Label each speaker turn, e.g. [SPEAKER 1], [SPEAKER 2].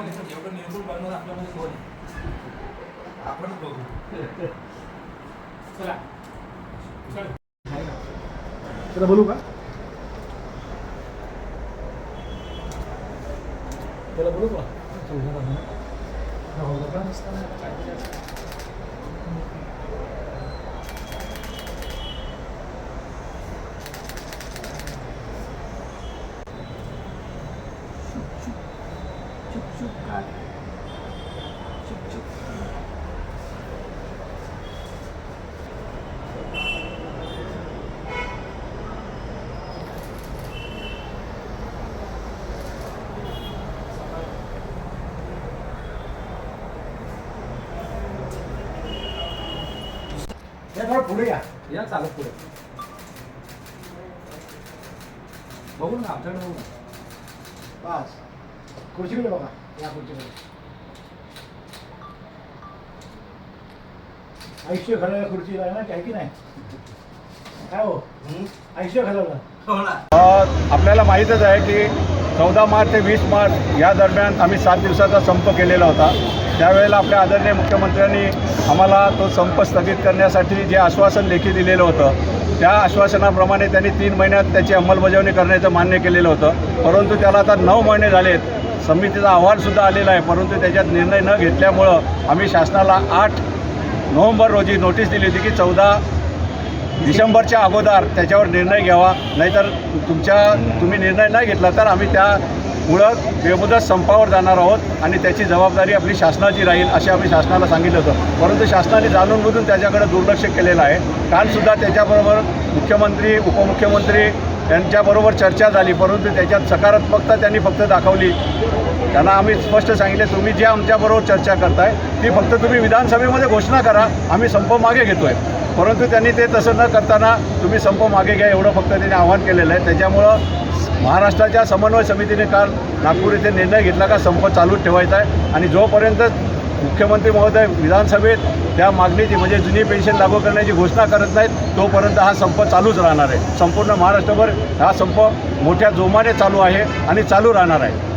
[SPEAKER 1] एवढं बनवून आपल्यामध्ये कोण आपणच बघू. चला.
[SPEAKER 2] त्याला बोलू का? त्याला बोलू का? या थोडं पुढे या. या चालत पुढे. बघू ना आमच्याकडे बघू ना. बस. खुर्चीकडे बघा या खुर्चीकडे आयुष्य घालायला खुर्चीला आहे ना काय की नाही? काय हो? आयुष्य घालवलं.
[SPEAKER 1] हो
[SPEAKER 3] आपल्याला माहीतच आहे की चौदा मार्च ते वीस मार्च या दरम्यान आम्ही सात दिवसाचा संप केलेला होता. त्यावेळेला आपल्या आदरणीय मुख्यमंत्र्यांनी आम्हाला तो संप स्थगित करण्यासाठी जे आश्वासन लेखी दिलेलं होतं त्या आश्वासनाप्रमाणे त्यांनी तीन महिन्यात त्याची अंमलबजावणी करण्याचं मान्य केलेलं होतं. परंतु त्याला आता नऊ महिने झालेत. समितीचा अहवालसुद्धा आलेला आहे परंतु त्याच्यात निर्णय न घेतल्यामुळं आम्ही शासनाला आठ नोव्हेंबर रोजी नोटीस दिली होती की चौदा डिसेंबरच्या अगोदर त्याच्यावर निर्णय घ्यावा. नाहीतर तुमच्या तुम्ही निर्णय नाही घेतला तर आम्ही त्यामुळं बेमुदत संपावर जाणार आहोत आणि त्याची जबाबदारी आपली शासनाची राहील असे आम्ही शासनाला सांगितलं होतं. परंतु शासनाने जाणून बुजून त्याच्याकडे दुर्लक्ष केलेलं आहे. कालसुद्धा त्याच्याबरोबर मुख्यमंत्री उपमुख्यमंत्री त्यांच्याबरोबर चर्चा झाली परंतु त्याच्यात सकारात्मकता त्यांनी फक्त दाखवली. त्यांना आम्ही स्पष्ट सांगितले तुम्ही जे आमच्याबरोबर चर्चा करताय ती फक्त तुम्ही विधानसभेमध्ये घोषणा करा आम्ही संप मागे घेतोय. परंतु त्यांनी ते तसं न करताना तुम्ही संप मागे घ्या एवढं फक्त त्यांनी आव्हान केलेलं आहे. त्याच्यामुळं महाराष्ट्राच्या समन्वय समितीने काल नागपूर येथे निर्णय घेतला का संप चालूच ठेवायचा आहे. आणि जोपर्यंत मुख्यमंत्री महोदय विधानसभेत त्या मागणीची म्हणजे जुनी पेन्शन लागू करण्याची घोषणा करत नाहीत तोपर्यंत हा संप चालूच राहणार आहे. संपूर्ण महाराष्ट्रभर हा संप मोठ्या जोमाने चालू आहे आणि चालू राहणार आहे.